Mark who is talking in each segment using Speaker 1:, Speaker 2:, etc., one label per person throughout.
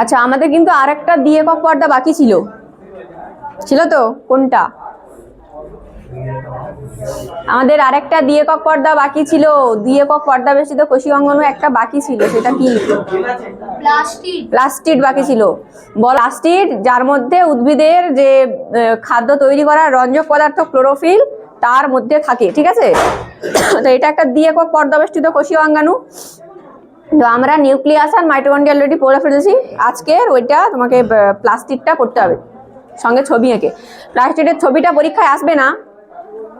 Speaker 1: আচ্ছা আমাদের কিন্তু আরেকটা দিয়ে একক পর্দা বাকি ছিল। ছিল তো? কোনটা? আমাদের আরেকটা দিয়ে একক পর্দা বাকি ছিল। দিয়ে একক পর্দা বেশি তো কোষি অঙ্গনও একটা বাকি ছিল সেটা কি? প্লাস্টিড। বাকি ছিল। বল প্লাস্টিড যার মধ্যে উদ্ভিদের যে খাদ্য তৈরি করার রঞ্জক পদার্থ ক্লোরোফিল তার মধ্যে থাকে ঠিক আছে? তো এটা একটা দিয়ে একক পর্দাবেষ্টিত কোষীয় অঙ্গাণু তো আমরা নিউক্লিয়াস আর মাইটোকন্ড্রিয়া অলরেডি পড়ে ফেলেছি। আজকের ওইটা তোমাকে প্লাস্টিকটা করতে হবে। সঙ্গে ছবি এঁকে। প্লাস্টিকের ছবিটা পরীক্ষায় আসবে না।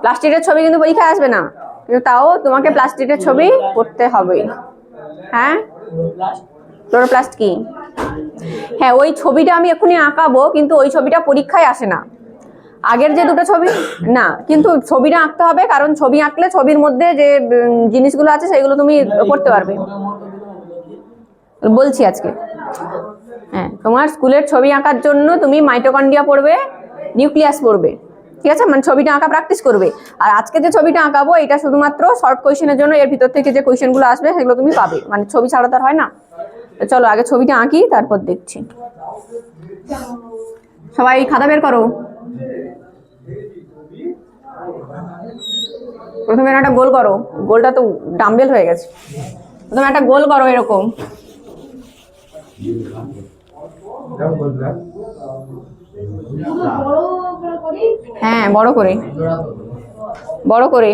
Speaker 1: প্লাস্টিকের ছবি কিন্তু পরীক্ষায় আসবে না। কিন্তু তাও তোমাকে প্লাস্টিকের ছবি করতে হবে। হ্যাঁ? ক্লোরোপ্লাস্ট কি? হ্যাঁ ওই ছবিটা আমি এক্ষুনি আঁকাবো, কিন্তু ওই ছবিটা পরীক্ষায় আসে না। আগের যে দুটো ছবি, না, কিন্তু ছবিটা আঁকতে হবে, কারণ ছবি আঁকলে ছবির মধ্যে যে জিনিসগুলো আছে, সেগুলো তুমি করতে পারবে। বলছি আজকে। হ্যাঁ তোমার স্কুলের ছবি আঁকার জন্য তুমি মাইটোকন্ডিয়া পড়বে, নিউক্লিয়াস পড়বে, ঠিক আছে? মানে ছবিটা আঁকা প্র্যাকটিস করবে। আর আজকে যে ছবিটা আঁকাবো, এটা শুধুমাত্র শর্ট কোয়েশনের জন্য, এর ভিতর থেকে যে কোয়েশনগুলো আসবে, সেগুলো তুমি পাবে। মানে ছবি ছাড়া তো আর হয় না। চলো, আগে ছবিটা আঁকি, তারপর দেখছি। সবাই খাতা বের করো। প্রথমে একটা গোল করো। গোলটা তো ডাম্বেল হয়ে গেছে। প্রথমে একটা গোল করো এরকম। হ্যাঁ বড় করে। বড় করে।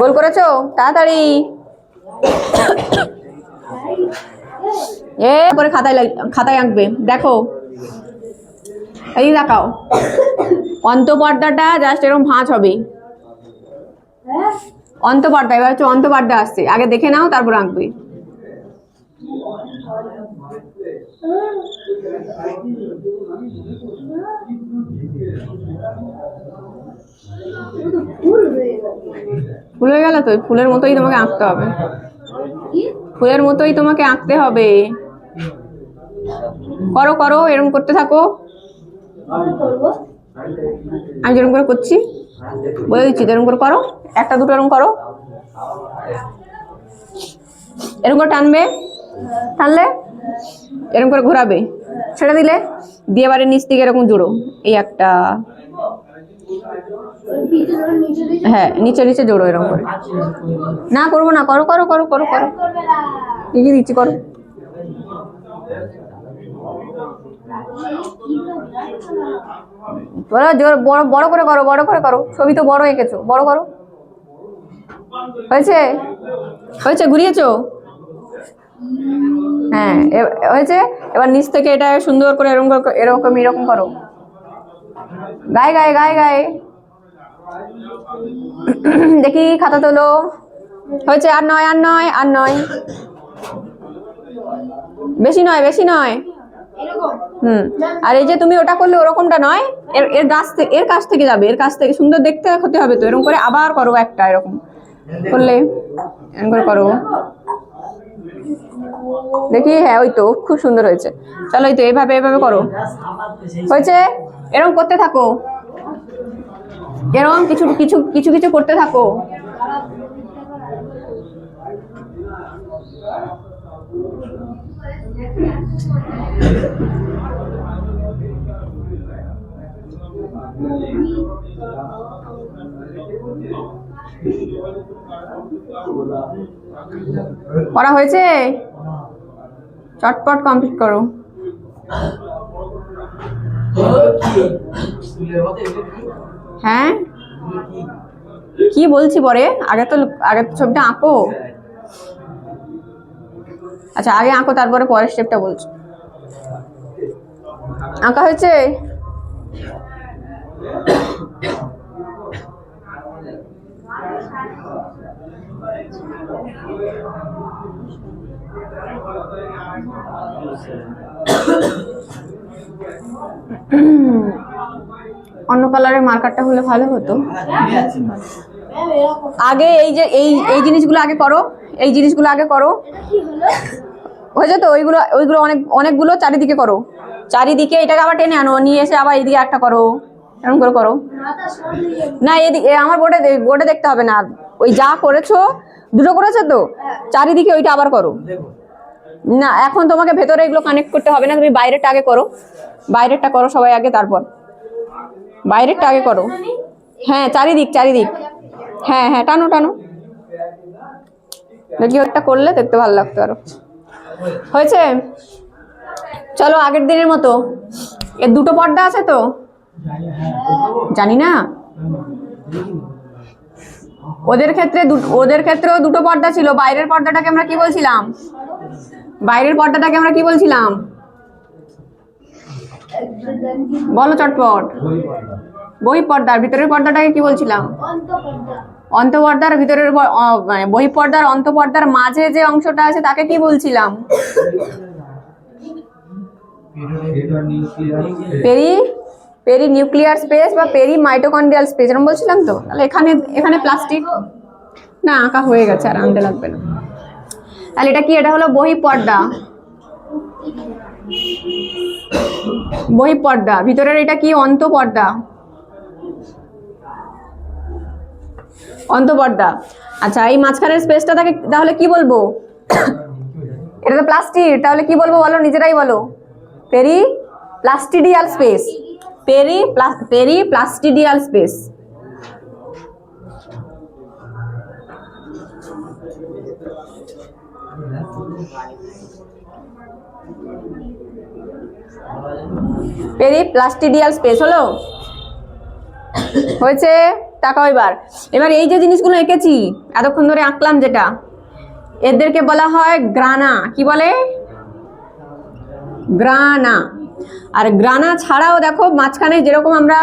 Speaker 1: গোল করেছ? তাড়াতাড়ি। এ করে খাতায় খাতায় আঁকবে। দেখো। এই দেখাও। অন্তপর্দাটা জাস্ট এরকম ভাঁজ হবে। অন্তপর্দা এবার হচ্ছে অন্তপর্দা আসছে। আগে দেখে নাও, তারপর আঁকবে। ফুল হয়ে গেল তো? ফুলের মতোই তোমাকে আঁকতে হবে। ফুলের মতোই তোমাকে আঁকতে হবে। করো করো এরকম করতে থাকো। আমি যেরকম করে করছি। বলে দিচ্ছি এরকম করে করো, একটা দুটো এরকম করো। এরকম করে টানবে, টানলে এরকম করে ঘোরাবে। ছেড়ে দিলে দিয়ে এবারে নিচ থেকে এরকম জুড়ো, এই একটা। হ্যাঁ নিচে নিচে জোড়ো এরকম করে। না, করব না, করো করো করো করো করো। লিখে দিচ্ছি, করো। বড় বড় করে করো, বড় করে করো। ছবি তো বড় এঁকেছো, বড় করো। হয়েছে? হয়েছে? ঘুরিয়েছো? হ্যাঁ হয়েছে? এবার নিচ থেকে এটা সুন্দর করে এরকম এরকম এরকম করো। গায়ে গায়ে গায়ে গায়ে। দেখি, খাতা তোলো। হয়েছে? আর নয় আর নয় আর নয়। বেশি নয় বেশি নয়। হুম। আর এই যে তুমি ওটা করলে ওরকমটা নয়, এর এর গাছ থেকে এর কাছ থেকে যাবে, এর কাছ থেকে সুন্দর দেখতে হতে হবে তো, এরকম করে আবার করো একটা এরকম। করলে এরকম করে করো। দেখি হ্যাঁ ওই তো, খুব সুন্দর হয়েছে। চলো ওই তো এইভাবে এইভাবে করো। হয়েছে? এরকম করতে থাকো। এরকম কিছু কিছু কিছু কিছু করতে থাকো। করা হয়েছে? চটপট কমপ্লিট করো। হ্যাঁ? কি বলছি পরে? আগে তো আগে ছবিটা আঁকো। আচ্ছা আগে আঁকো, তারপরে পরের স্টেপটা বলছো। আঁকা হয়েছে? অন্য কালারের মার্কারটা হলে ভালো হতো। আগে এই যে, এই এই জিনিসগুলো আগে করো, এই জিনিসগুলো আগে করো। হয়েছে তো? ওইগুলো ওইগুলো অনেক, অনেকগুলো চারিদিকে করো। চারিদিকে এটাকে আবার টেনে আনো, নিয়ে এসে আবার এইদিকে একটা করো, এরকম করে করো। না, এদিকে আমার বোর্ডে বোর্ডে দেখতে হবে না। ওই যা করেছ, দুটো করেছ তো? চারিদিকে ওইটা আবার করো। না, এখন তোমাকে ভেতরে এগুলো কানেক্ট করতে হবে না। তুমি বাইরেরটা আগে করো। বাইরেরটা করো সবাই আগে, তারপর। বাইরেরটা আগে করো। হ্যাঁ চারিদিক চারিদিক। হ্যাঁ হ্যাঁ টানো টানো। দেখি ওটা করলে দেখতে ভালো লাগতো আরও। হয়েছে? চলো আগের দিনের মতো। এর দুটো পর্দা আছে তো? জানি না। ওদের ক্ষেত্রে ওদের ক্ষেত্রেও দুটো পর্দা ছিল। বাইরের পর্দাটাকে আমরা কি বলছিলাম? বাইরের পর্দাটাকে আমরা কি বলছিলাম? বলো চটপট। বহি পর্দার, ভিতরের পর্দাটাকে কি বলছিলাম? অন্তপর্দার। ভিতরের মানে বহি পর্দার, অন্তপর্দার মাঝে যে অংশটা আছে তাকে কি বলছিলাম? পেরি পেরি নিউক্লিয়ার স্পেস বা পেরি মাইটোকন্ড্রিয়াল স্পেস এরকম বলছিলাম তো? তাহলে এখানে এখানে প্লাস্টিক না আঁকা হয়ে গেছে আর আনতে লাগবে না। তাহলে এটা কি? এটা হলো বহি পর্দা। বহি পর্দা। ভিতরের এটা কি? অন্তপর্দা। অন্তপর্দা। আচ্ছা এই মাঝখানের স্পেসটা তাকে তাহলে কি বলব? এটা তো প্লাস্টিক তাহলে কি বলব বলো? নিজেরাই বলো। Periplastidial space peri periplastidial space periplastidial space হলো? হয়েছে? তাকাও এবার। এবার এই যে জিনিসগুলো এঁকেছি, এতক্ষণ ধরে আঁকলাম যেটা, এদেরকে বলা হয় গ্রানা। কি বলে? গ্রানা। আর গ্রানা ছাড়াও দেখো, মাঝখানে যেরকম আমরা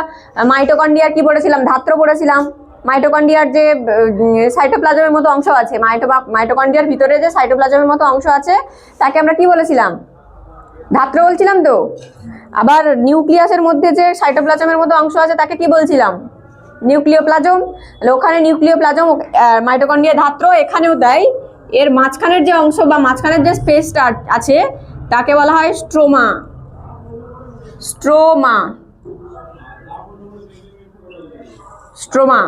Speaker 1: মাইটোকন্ডিয়ার কি পড়েছিলাম, ধাত্র পড়েছিলাম মাইটোকন্ডিয়ার যে সাইটোপ্লাজমের মতো অংশ আছে মাইটো মাইটোকন্ডিয়ার ভিতরে যে সাইটোপ্লাজমের মতো অংশ আছে, তাকে আমরা কি বলেছিলাম? ধাত্র বলছিলাম তো? আবার নিউক্লিয়াসের মধ্যে যে সাইটোপ্লাজমের মতো অংশ আছে, তাকে কি বলছিলাম? নিউক্লিওপ্লাজম ওখানে নিউক্লিওপ্লাজম মাইটোকন্ড্রিয়া ধাত্র এখানেও দেয়। এর মাঝখানের যে অংশ বা মাঝখানের যে স্পেসটা আছে, তাকে বলা হয় স্ট্রোমা। স্ট্রোমা। স্ট্রোমা।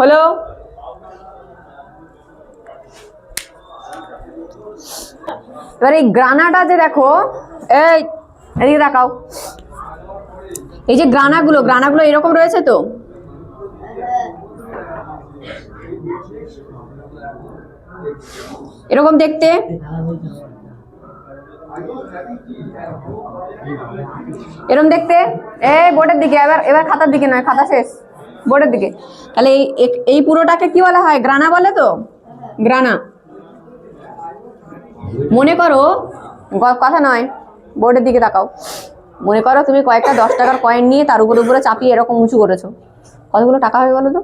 Speaker 1: হলো? এবার এই গ্রানাটা যে দেখো, এই দেখাও এই যে গ্রানাগুলো গ্রানাগুলো এরকম রয়েছে তো? এরকম দেখতে? এরকম দেখতে? এই বোর্ডের দিকে, এবার এবার খাতার দিকে নয়, খাতা শেষ। বোর্ডের দিকে। তাহলে এই এই পুরোটাকে কি বলা হয়? গ্রানা বলে তো? গ্রানা। মনে করো কথা নয়, বোর্ডের দিকে তাকাও। মনে করো তুমি কয়েকটা দশ টাকার কয়েন নিয়ে তার উপর উপরে চাপিয়ে এরকম উঁচু করেছ। কতগুলো টাকা হবে বলো তো?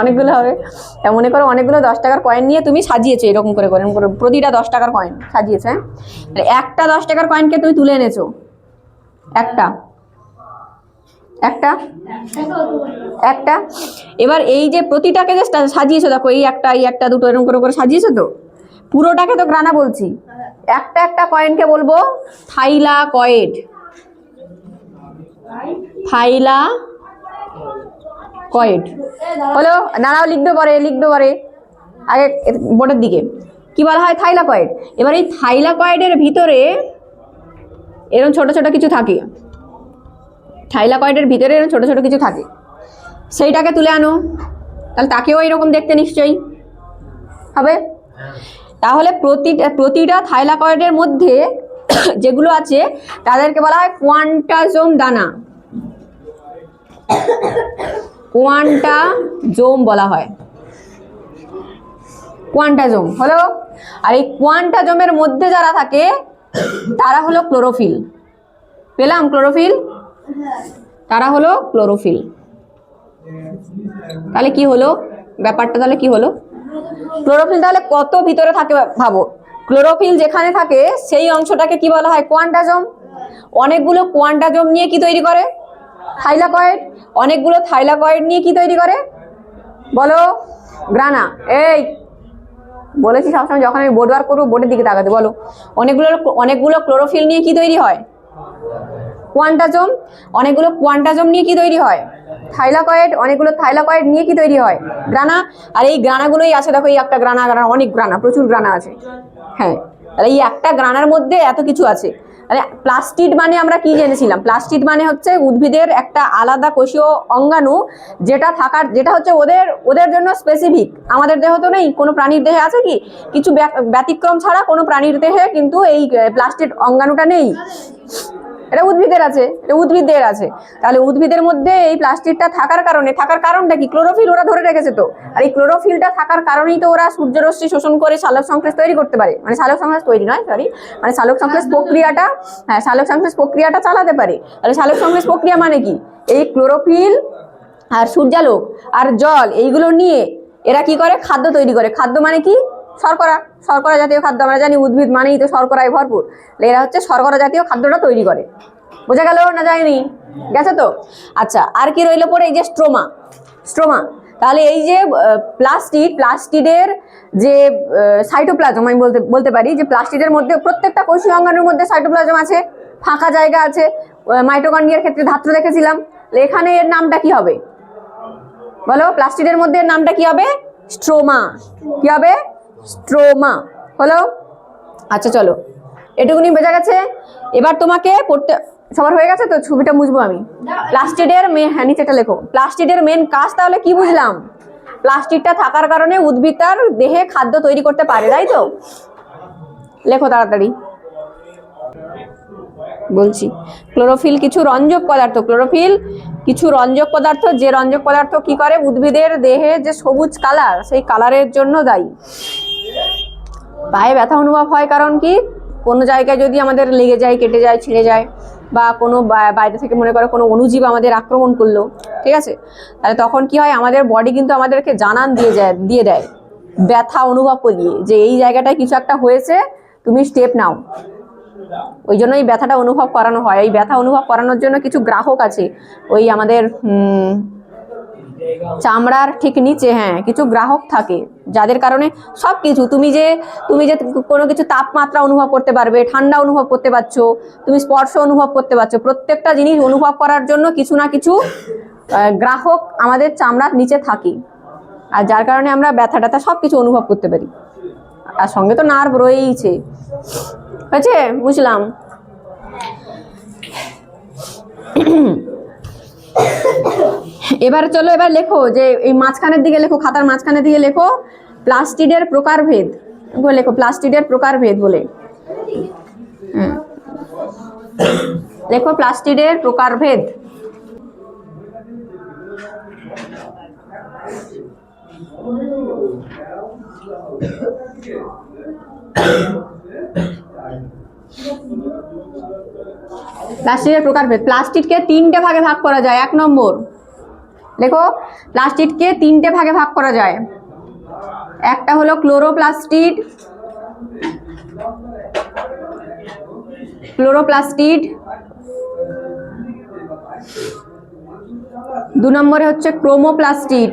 Speaker 1: অনেকগুলো হবে। মনে করো, অনেকগুলো দশ টাকার কয়েন নিয়ে তুমি সাজিয়েছো, এরকম করে করে প্রতিটা দশ টাকার কয়েন সাজিয়েছো হ্যাঁ? একটা দশ টাকার কয়েনকে তুমি তুলে এনেছো? একটা। একটা? একটা? এবার এই যে প্রতিটাকে যে সাজিয়েছো, দেখো, এই একটা এই একটা, দুটো, এরকম করে করে সাজিয়েছো তো? পুরোটাকে তো গ্রানা বলছি। একটা একটা কয়েনকে বলব? থাইলা কয়েড। থাইলা কয়েড হলো, দাঁড়াও, লিখবে পরে লিখবে পরে। আগে বোর্ডের দিকে। কি বলা হয়? থাইলা কয়েড এবার এই থাইলা কয়েডের ভিতরে এরকম ছোট ছোট কিছু থাকে। থাইলা কয়েডের ভিতরে এরকম ছোট ছোট কিছু থাকে। সেইটাকে তুলে আনো। তাহলে তাকেও এরকম দেখতে নিশ্চয়ই হবে। তাহলে প্রতিটা প্রতিটা থাইলাকয়েডের মধ্যে যেগুলো আছে, তাদেরকে বলা হয় কোয়ান্টাজোম দানা। কোয়ান্টাজোম বলা হয়। কোয়ান্টাজোম হলো? আর এই কোয়ান্টাজোমের মধ্যে যারা থাকে, তারা হলো ক্লোরোফিল। পেলাম ক্লোরোফিল? তারা হলো ক্লোরোফিল। তাহলে কি হলো? ব্যাপারটা তাহলে কি হলো? ক্লোরোফিল তাহলে কত ভিতরে থাকে ভাবো। ক্লোরোফিল যেখানে থাকে, সেই অংশটাকে কি বলা হয়? কোয়ান্টাজম অনেকগুলো কোয়ান্টাজম নিয়ে কি তৈরি করে? থাইলাকয়েড? অনেকগুলো থাইলাকয়েড নিয়ে কি তৈরি করে? বলো। গ্রানা। এই, বলেছি সবসময় যখন আমি বোর্ড ওয়ার্ক করব, বোর্ডের দিকে তাকাতে, বলো। অনেকগুলো অনেকগুলো ক্লোরোফিল নিয়ে কি তৈরি হয়? কোয়ান্টাজম। অনেকগুলো কোয়ান্টাজম নিয়ে কি তৈরি হয়? থাইলাকয়েড। অনেকগুলো থাইলাকয়েড নিয়ে কি তৈরি হয়? গ্রানা। আর এই গ্রানাগুলোই আছে, দেখো, এই একটা গ্রানা গ্রানা, অনেক গ্রানা, প্রচুর গ্রানা আছে। হ্যাঁ তাহলে এই একটা গ্রানার মধ্যে এত কিছু আছে। তাহলে প্লাস্টিড মানে আমরা কি জেনেছিলাম? প্লাস্টিড মানে হচ্ছে উদ্ভিদের একটা আলাদা কোষীয় অঙ্গাণু যেটা থাকার, যেটা হচ্ছে ওদের ওদের জন্য স্পেসিফিক আমাদের দেহ তো নেই, কোনো প্রাণীর দেহে আছে কি? কিছু ব্য- ব্যতিক্রম ছাড়া কোনো প্রাণীর দেহে কিন্তু এই প্লাস্টিড অঙ্গাণুটা নেই। এটা উদ্ভিদের আছে, এটা উদ্ভিদের আছে। তাহলে উদ্ভিদের মধ্যে এই প্লাস্টিকটা থাকার কারণে, থাকার কারণটা কি? ক্লোরোফিল ওরা ধরে রেখেছে তো। আর এই ক্লোরোফিলটা থাকার কারণেই তো ওরা সূর্যরশ্মি শোষণ করে সালোক সংশ্লেষ তৈরি করতে পারে। মানে শালক সংশ্লেষ তৈরি নয় সরি মানে শালক সংশ্লেষ প্রক্রিয়াটা হ্যাঁ শালক সংশ্লেষ প্রক্রিয়াটা চালাতে পারে। তাহলে শালক সংশ্লেষ প্রক্রিয়া মানে কি? এই ক্লোরোফিল আর সূর্যালোক আর জল, এইগুলো নিয়ে এরা কি করে? খাদ্য তৈরি করে। খাদ্য মানে কি? শর্করা শর্করা জাতীয় খাদ্য আমরা জানি উদ্ভিদ মানেই তো শর্করায় ভরপুর। এরা হচ্ছে শর্করা জাতীয় খাদ্যটা তৈরি করে। বোঝা গেল না যায়নি? গেছে তো? আচ্ছা আর কি রইল পরে? এই যে স্ট্রোমা। স্ট্রোমা, তাহলে এই যে প্লাস্টিড, প্লাস্টিডের যে সাইটোপ্লাজম আমি বলতে বলতে পারি যে প্লাস্টিডের মধ্যে প্রত্যেকটা কোষীয় অঙ্গাণুর মধ্যে সাইটোপ্লাজম আছে, ফাঁকা জায়গা আছে মাইটোকন্ড্রিয়ার ক্ষেত্রে ধাত্র দেখেছিলাম। এখানে এর নামটা কি হবে? বলো, প্লাস্টিডের মধ্যে এর নামটা কি হবে? স্ট্রোমা। কি হবে? স্ট্রোমা। হলো আচ্ছা চলো। এটুকুনি বোঝা গেছে। এবার তোমাকে পড়তে সবার হয়ে গেছে তো? ছবিটা মুছবো আমি। প্লাস্টিডের মেন হ্যাঁ নিচেটা লেখো। প্লাস্টিডের মেন কাজ তাহলে কি বুঝলাম? প্লাস্টিকটা থাকার কারণে উদ্ভিদ তার দেহে খাদ্য তৈরি করতে পারে, তাই তো? লেখো তাড়াতাড়ি। বলছি। ক্লোরোফিল কিছু রঞ্জক পদার্থ। ক্লোরোফিল কিছু রঞ্জক পদার্থ। যে রঞ্জক পদার্থ কি করে? উদ্ভিদের দেহে যে সবুজ কালার সেই কালারের জন্য দায়ী। পায়ে ব্যথা অনুভব হয় কারণ কি? কোনো জায়গায় যদি আমাদের লেগে যায়, কেটে যায়, ছিঁড়ে যায় বা কোনো বাইরে থেকে মনে করো কোনো অনুজীব আমাদের আক্রমণ করল, ঠিক আছে? তাহলে তখন কি হয়? আমাদের বডি কিন্তু আমাদেরকে জানান দিয়ে যায়, দিয়ে দেয়। ব্যথা অনুভব করিয়ে যে এই জায়গাটায় কিছু একটা হয়েছে, তুমি স্টেপ নাও। ওই জন্য এই ব্যথাটা অনুভব করানো হয়। এই ব্যথা অনুভব করানোর জন্য কিছু গ্রাহক আছে। ওই আমাদের চামড়ার ঠিক নিচে হ্যাঁ কিছু গ্রাহক থাকে, যাদের কারণে সব কিছু তুমি যে তুমি যে কোনো কিছু তাপমাত্রা অনুভব করতে পারবে, ঠান্ডা অনুভব করতে পারছ, তুমি স্পর্শ অনুভব করতে পারছ, প্রত্যেকটা জিনিস অনুভব করার জন্য কিছু না কিছু গ্রাহক আমাদের চামড়ার নিচে থাকে। আর যার কারণে আমরা ব্যথা ট্যাথা সব কিছু অনুভব করতে পারি। আর সঙ্গে তো নার্ভ রয়েইছে। হয়েছে? বুঝলাম। এবার চলো, এবার লেখো যে এই মাঝখানের দিকে লেখো, খাতার মাঝখানের দিকে লেখো, প্লাস্টিডের প্রকারভেদ লেখো, প্লাস্টিডের প্রকারভেদ বলে। লেখো, প্লাস্টিডের প্রকারভেদ। প্লাস্টিকের প্রকারভেদ প্লাস্টিককে তিনটে ভাগে ভাগ করা যায়, এক নম্বর দেখো প্লাস্টিককে তিনটে ভাগে ভাগ করা যায়। একটা হলো ক্লোরোপ্লাস্টিড ক্লোরোপ্লাস্টিড দু নম্বরে হচ্ছে ক্রোমোপ্লাস্টিড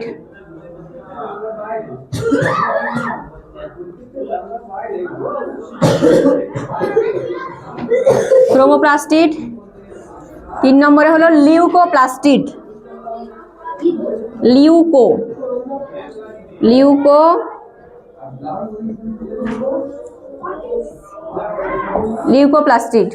Speaker 1: ক্রোমোপ্লাস্টিড তিন নম্বরে হলো leucoplastid leuco. Leuco. Leucoplastid.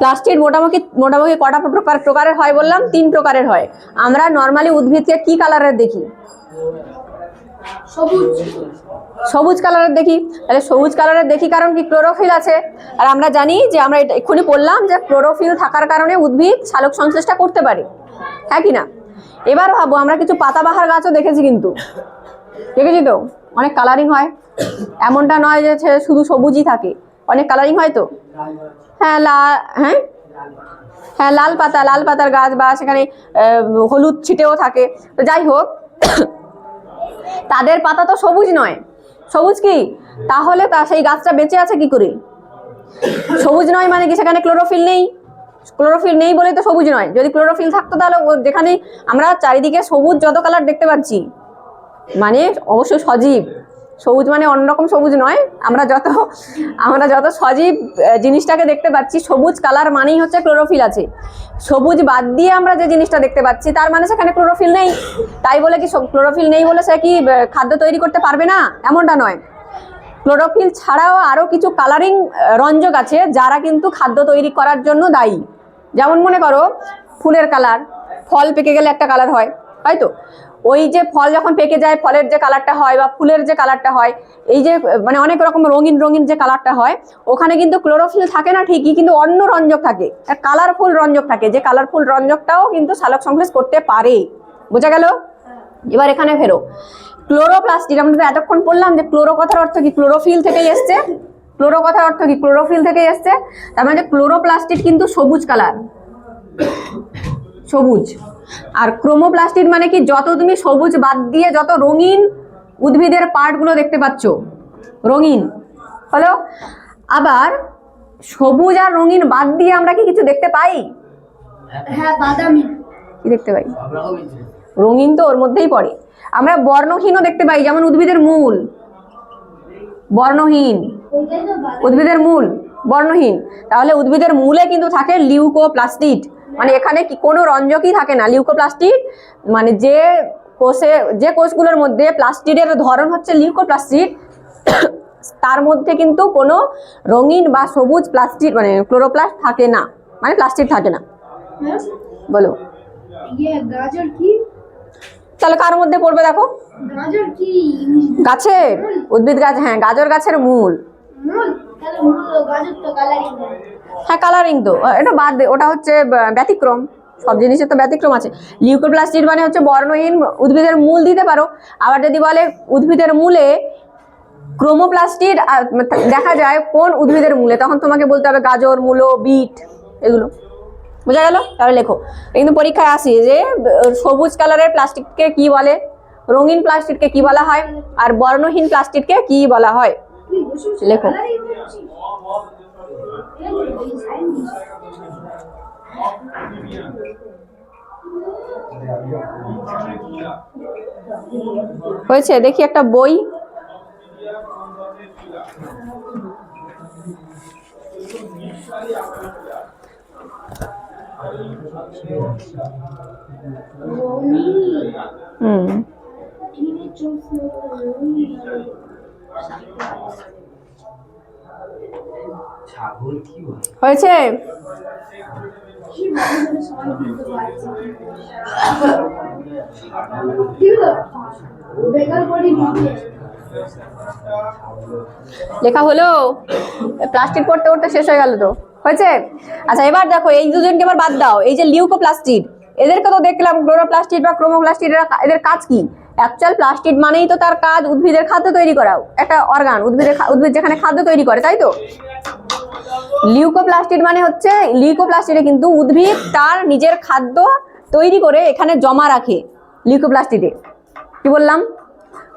Speaker 1: Plastid মোটামুটি মোটামুটি কটা প্রকার প্রকারের হয় বললাম? তিন প্রকারের হয়। আমরা নর্মালি উদ্ভিদকে কি কালারের দেখি?
Speaker 2: সবুজ।
Speaker 1: কালারের দেখি। তাহলে সবুজ কালারের দেখি কারণ কি? ক্লোরোফিল আছে। আর আমরা জানি যে আমরা এটা এক্ষুনি বললাম যে ক্লোরোফিল থাকার কারণে উদ্ভিদ সালোক সংশ্লেষটা করতে পারে। হ্যাঁ কি না? এবার ভাবো, আমরা কিছু পাতাবাহার গাছও দেখেছি কিন্তু। দেখেছি তো? অনেক কালারিং হয়। এমনটা নয় যে শুধু সবুজই থাকে। অনেক কালারিং হয় তো? হ্যাঁ লা হ্যাঁ? হ্যাঁ লাল পাতা, লাল পাতার গাছ বা সেখানে হলুদ ছিটেও থাকে। তো যাই হোক, তাদের পাতা তো সবুজ নয়। সবুজ কি? তাহলে তা সেই গাছটা বেঁচে আছে কি করে? সবুজ নয় মানে কি সেখানে ক্লোরোফিল নেই? ক্লোরোফিল নেই বলেই তো সবুজ নয়। যদি ক্লোরোফিল থাকতো তাহলে যেখানে আমরা চারিদিকে সবুজ যত কালার দেখতে পাচ্ছি মানে অবশ্যই সজীব। সবুজ মানে অন্যরকম সবুজ নয়। আমরা যত আমরা যত সজীব জিনিসটাকে দেখতে পাচ্ছি, সবুজ কালার মানেই হচ্ছে ক্লোরোফিল আছে। সবুজ বাদ দিয়ে আমরা যে জিনিসটা দেখতে পাচ্ছি, তার মানে সেখানে ক্লোরোফিল নেই। তাই বলে কি ক্লোরোফিল নেই বলে সে কি খাদ্য তৈরি করতে পারবে না? এমনটা নয়। ক্লোরোফিল ছাড়াও আরও কিছু কালারিং রঞ্জক আছে, যারা কিন্তু খাদ্য তৈরি করার জন্য দায়ী। যেমন মনে করো, ফুলের কালার ফল পেকে গেলে একটা কালার হয়, তাই তো? ওই যে ফল যখন পেকে যায়, ফলের যে কালারটা হয় বা ফুলের যে কালারটা হয়, এই যে মানে অনেক রকম রঙিন রঙিন যে কালারটা হয়, ওখানে কিন্তু ক্লোরোফিল থাকে না ঠিকই, কিন্তু অন্য রঞ্জক থাকে। কালারফুল রঞ্জক থাকে, যে কালারফুল রঞ্জকটাও কিন্তু সালোক সংশ্লেষ করতে পারে। বোঝা গেল? এবার এখানে ফেরো। ক্লোরোপ্লাস্টিক আমরা তো এতক্ষণ বললাম যে ক্লোরো কথার অর্থ কি? ক্লোরোফিল থেকেই এসছে। ক্লোরো কথার অর্থ কি? ক্লোরোফিল থেকে এসছে। তার মানে ক্লোরোপ্লাস্টিক কিন্তু সবুজ কালার। সবুজ। আর ক্রোমোপ্লাস্টিড মানে কি? যত তুমি সবুজ বাদ দিয়ে যত রঙিন উদ্ভিদের পার্টগুলো দেখতে পাচ্ছ রঙিন। হলো? আবার সবুজ আর রঙিন বাদ দিয়ে আমরা কি কিছু দেখতে পাই?
Speaker 2: হ্যাঁ বাদামি।
Speaker 1: কি দেখতে পাই? রঙিন তো ওর মধ্যেই পড়ে। আমরা বর্ণহীনও দেখতে পাই যেমন উদ্ভিদের মূল। বর্ণহীন। উদ্ভিদের মূল বর্ণহীন। তাহলে উদ্ভিদের মূলে কিন্তু থাকে লিউকোপ্লাস্টিড মানে এখানে কি কোনো রঞ্জকই থাকে না। লিউকোপ্লাস্টিড মানে যে কোষে যে কোষগুলোর মধ্যে প্লাস্টিডের ধরন হচ্ছে লিউকোপ্লাস্টিড তার মধ্যে কিন্তু কোনো রঙিন বা সবুজ প্লাস্টিক মানে ক্লোরোপ্লাস্ট থাকে না। মানে প্লাস্টিক থাকে না। বলো।
Speaker 2: ইয়ে গাজর কি?
Speaker 1: তাহলে কার মধ্যে পড়বে দেখো?
Speaker 2: গাজর কি?
Speaker 1: গাছে? উদ্ভিদ গাছ হ্যাঁ গাজর গাছের মূল। হ্যাঁ কালারিং তো। এটা বাদ দে, ওটা হচ্ছে ব্যতিক্রম। সব জিনিসের তো ব্যতিক্রম আছে। লিউকোপ্লাস্টিড মানে হচ্ছে বর্ণহীন উদ্ভিদের মূল দিতে পারো। আবার যদি বলে উদ্ভিদের মূলে ক্রোমোপ্লাস্টিড দেখা যায় কোন উদ্ভিদের মূলে, তখন তোমাকে বলতে হবে গাজর, মূলো, বিট, এগুলো। বোঝা গেল? তাহলে লেখো। কিন্তু পরীক্ষায় আসি যে সবুজ কালারের প্লাস্টিককে কি বলে? রঙিন প্লাস্টিককে কি বলা হয়? আর বর্ণহীন প্লাস্টিককে কি বলা হয়? লেখো। হয়েছে দেখি একটা বই। হুম। হয়েছে। লেখা হলো, প্লাস্টিক পড়তে পড়তে শেষ হয়ে গেল তো। হয়েছে? আচ্ছা এবার দেখো, এই দুজনকে এবার বাদ দাও। এই যে লিউকোপ্লাস্টিড এদেরকে তো দেখলাম ক্লোরোপ্লাস্টিড বা ক্রোমোপ্লাস্টিড এদের কাজ কি? অ্যাকচুয়াল প্লাস্টিড মানেই তো তার কাজ উদ্ভিদের খাদ্য তৈরি করা। একটা অর্গান উদ্ভিদের উদ্ভিদ যেখানে খাদ্য তৈরি করে, তাই তো? লিউকোপ্লাস্টিড মানে হচ্ছে লিউকোপ্লাস্টিডে কিন্তু উদ্ভিদ তার নিজের খাদ্য তৈরি করে এখানে জমা রাখে লিউকোপ্লাস্টিডে কি বললাম?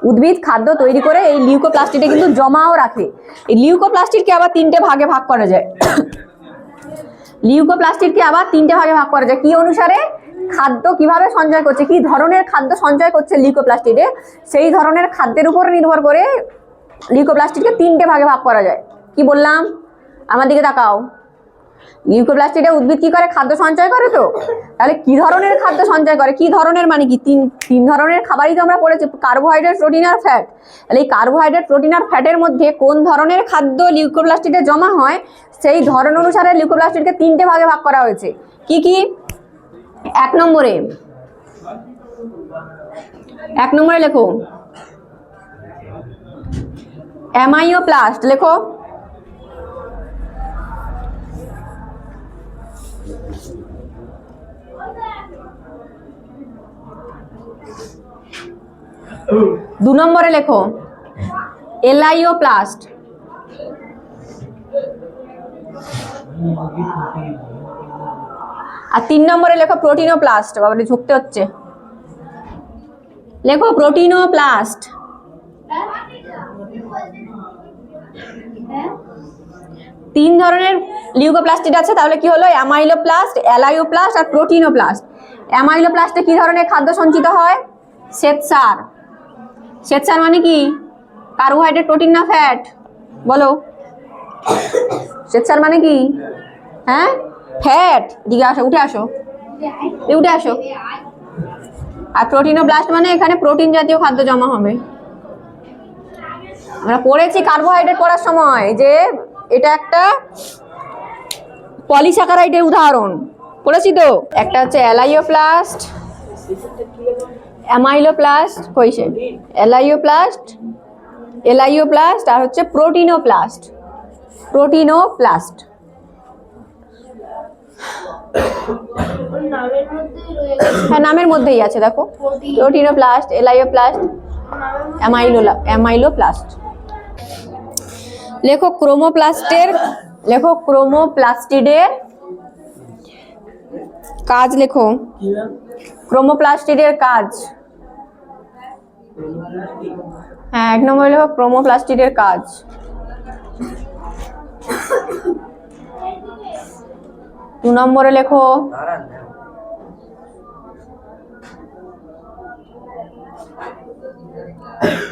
Speaker 1: উদ্ভিদ খাদ্য তৈরি করে এই লিউকোপ্লাস্টিডে কিন্তু জমাও রাখে। এই লিউকোপ্লাস্টিডকে আবার তিনটে ভাগে ভাগ করা যায়। লিউকোপ্লাস্টিডকে আবার তিনটে ভাগে ভাগ করা যায়। কি অনুসারে? খাদ্য কীভাবে সঞ্চয় করছে, কি ধরনের খাদ্য সঞ্চয় করছে লিউকোপ্লাস্টিডে সেই ধরনের খাদ্যের উপর নির্ভর করে লিউকোপ্লাস্টিডকে তিনটে ভাগে ভাগ করা যায়। কি বললাম? আমার দিকে তাকাও। লিউকোপ্লাস্টিডে উদ্ভিদ কি করে খাদ্য সঞ্চয় করে তো? তাহলে কি ধরনের খাদ্য সঞ্চয় করে? কি ধরনের মানে কি? তিন তিন ধরনের খাবারই তো আমরা পড়েছি কার্বোহাইড্রেট প্রোটিন আর ফ্যাট তাহলে এই কার্বোহাইড্রেট প্রোটিন আর ফ্যাটের মধ্যে কোন ধরনের খাদ্য লিউকোপ্লাস্টিডে জমা হয়, সেই ধরন অনুসারে লিউকোপ্লাস্টিডকে তিনটে ভাগে ভাগ করা হয়েছে। কি কি? এক নম্বরে। এক নম্বরে লেখো। অ্যামাইও প্লাস্ট লেখো। দু নম্বরে লেখো। এলআইও প্লাস্ট। আর তিন নম্বরে লেখো প্রোটিনো প্লাস্ট বাবারে ঝুঁকতে হচ্ছে। লেখো প্রোটিনো প্লাস্ট
Speaker 2: হ্যাঁ?
Speaker 1: তিন ধরনের লিউকোপ্লাস্টিড আছে, তাহলে কি হলো? অ্যামাইলোপ্লাস্ট, অ্যালাইওপ্লাস্ট আর প্রোটিনোপ্লাস্ট। অ্যামাইলোপ্লাস্টে কি ধরনের খাদ্য সঞ্চিত হয়? শ্বেতসার। শ্বেতসার মানে কি? কার্বোহাইড্রেট, প্রোটিন না ফ্যাট? বলো। শ্বেতসার মানে কি? হ্যাঁ? ফ্যাট দিকে আসো উঠে আসো। উঠে আসো। আর প্রোটিনোপ্লাস্ট মানে এখানে প্রোটিন জাতীয় খাদ্য জমা হবে। আমরা পড়েছি কার্বোহাইড্রেট পড়ার সময় যে এটা একটা পলিস্যাকারাইডের উদাহরণ। পড়েছি তো? একটা হচ্ছে অ্যালাইওপ্লাস্ট অ্যামাইলোপ্লাস্ট কইছে অ্যালাইওপ্লাস্ট এলাইওপ্লাস্ট আর হচ্ছে প্রোটিনোপ্লাস্ট প্রোটিনোপ্লাস্ট হ্যাঁ নামের মধ্যেই আছে, দেখো।
Speaker 2: Protein
Speaker 1: proteinoplast, elaioplast amylo amyloplast. লেখো ক্রোমোপ্লাস্টের, লেখো ক্রোমোপ্লাস্টিডের কাজ লেখো। ক্রোমোপ্লাস্টিডের কাজ। হ্যাঁ এক নম্বরে লেখো ক্রোমোপ্লাস্টিডের কাজ। দু নম্বরে লেখো।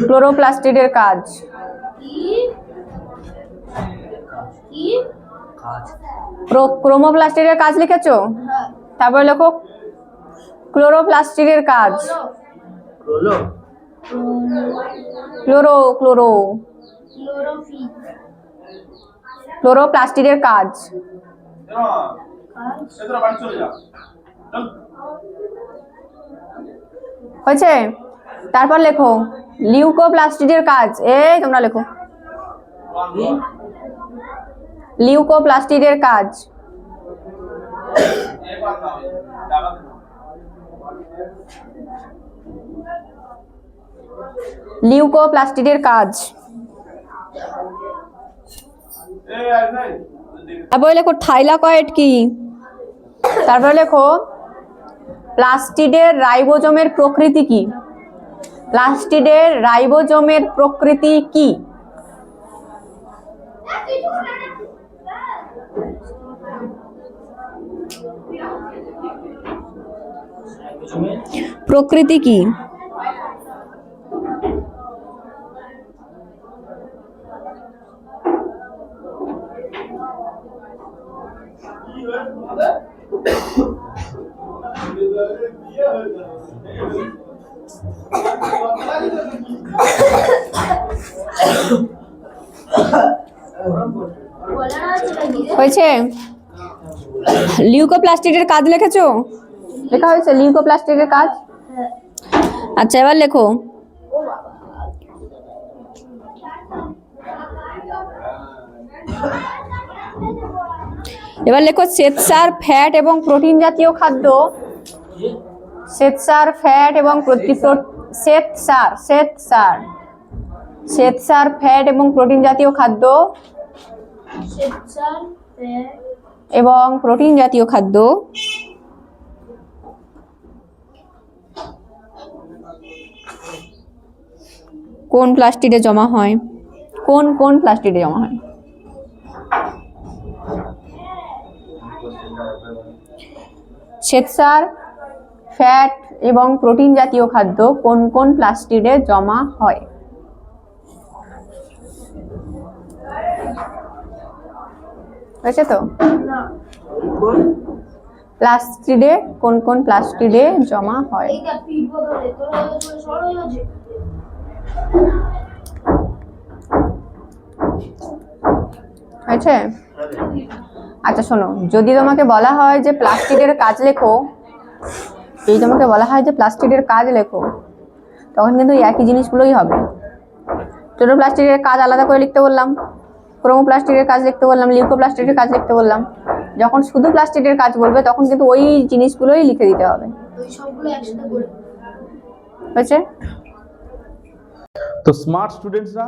Speaker 1: ক্লোরোপ্লাস্টিডের কাজ। ক্রোমোপ্লাস্টিডের কাজ লিখেছো? তারপরে লেখো, ক্লোরোপ্লাস্টিডের কাজ। Chloro chloro. ক্লোরোপ্লাস্টিডের কাজ। হয়েছে? তারপর লেখো লিউকোপ্লাস্টিডের কাজ। এই তোমরা লেখো। লিউকোপ্লাস্টিডের কাজ। লিউকোপ্লাস্টিডের কাজ। তারপরে লেখো থাইলাকয়েড কি? তারপরে লেখো প্লাস্টিডের রাইবোজমের প্রকৃতি কি প্লাস্টিডের রাইবোজমের প্রকৃতি কি প্রকৃতি কি? হয়েছে? লিউকোপ্লাস্টিডের কাজ লিখেছো? লেখা হয়েছে লিউকোপ্লাস্টিডের কাজ। আচ্ছা এবার লেখো। এবার লেখো শ্বেতসার ফ্যাট এবং প্রোটিন জাতীয় খাদ্য। শ্বেতসার ফ্যাট এবং শ্বেতসার শ্বেতসার। শ্বেতসার ফ্যাট এবং প্রোটিন জাতীয় খাদ্য। এবং প্রোটিন জাতীয় খাদ্য। কোন প্লাস্টিডে জমা হয়? কোন কোন প্লাস্টিডে জমা হয়? শ্বেতসার, ফ্যাট এবং প্রোটিন জাতীয় খাদ্য কোন কোন প্লাস্টিডে জমা হয়? হয়েছে তো? প্লাস্টিডে কোন কোন প্লাস্টিডে জমা হয়?
Speaker 2: হয়ে হয়ে
Speaker 1: হয়েছে? আচ্ছা শোনো যদি তোমাকে বলা হয় যে প্লাস্টিকের কাজ লেখো যদি তোমাকে বলা হয় যে প্লাস্টিকের কাজ লেখো তখন কিন্তু একই জিনিসগুলোই হবে। ছোটো প্লাস্টিকের কাজ আলাদা করে লিখতে বললাম ক্রোমো প্লাস্টিকের কাজ লিখতে বললাম লিউকো প্লাস্টিকের কাজ লিখতে বললাম যখন শুধু প্লাস্টিকের কাজ বলবে তখন কিন্তু ওই জিনিসগুলোই লিখে দিতে হবে।
Speaker 2: ওই সবগুলো একসাথে করে।
Speaker 1: হয়েছে?
Speaker 3: তো স্মার্ট স্টুডেন্টসরা